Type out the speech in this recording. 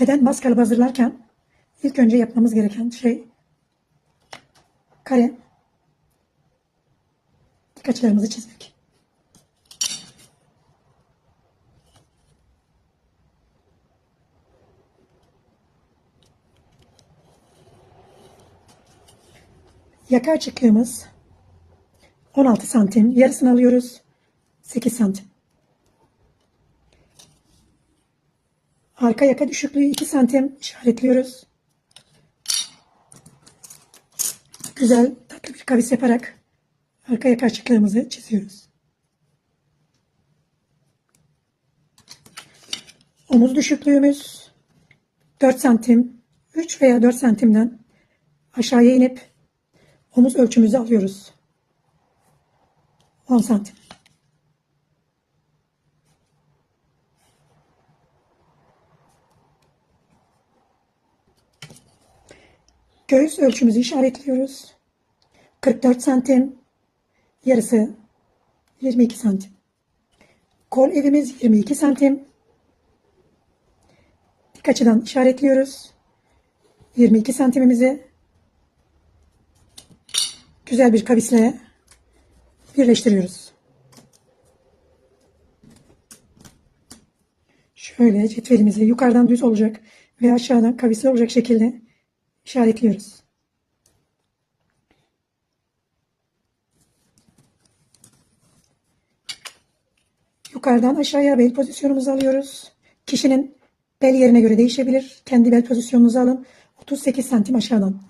Beden kalıbı hazırlarken ilk önce yapmamız gereken şey kare dik açılarımızı çizmek. Yaka açıklığımız 16 santim. Yarısını alıyoruz. 8 santim. Arka yaka düşüklüğü 2 santim işaretliyoruz. Güzel tatlı bir kavis yaparak arka yaka açıklığımızı çiziyoruz. Omuz düşüklüğümüz 4 santim, 3 veya 4 santimden aşağıya inip omuz ölçümüzü alıyoruz. 10 santim. Göğüs ölçümüzü işaretliyoruz. 44 santim. Yarısı 22 santim. Kol evimiz 22 santim. Dik açıdan işaretliyoruz. 22 santimimizi güzel bir kavisle birleştiriyoruz. Şöyle cetvelimizi yukarıdan düz olacak ve aşağıdan kavisli olacak şekilde işaretliyoruz. Yukarıdan aşağıya bel pozisyonumuzu alıyoruz. Kişinin bel yerine göre değişebilir. Kendi bel pozisyonunuzu alın. 38 santim aşağıdan.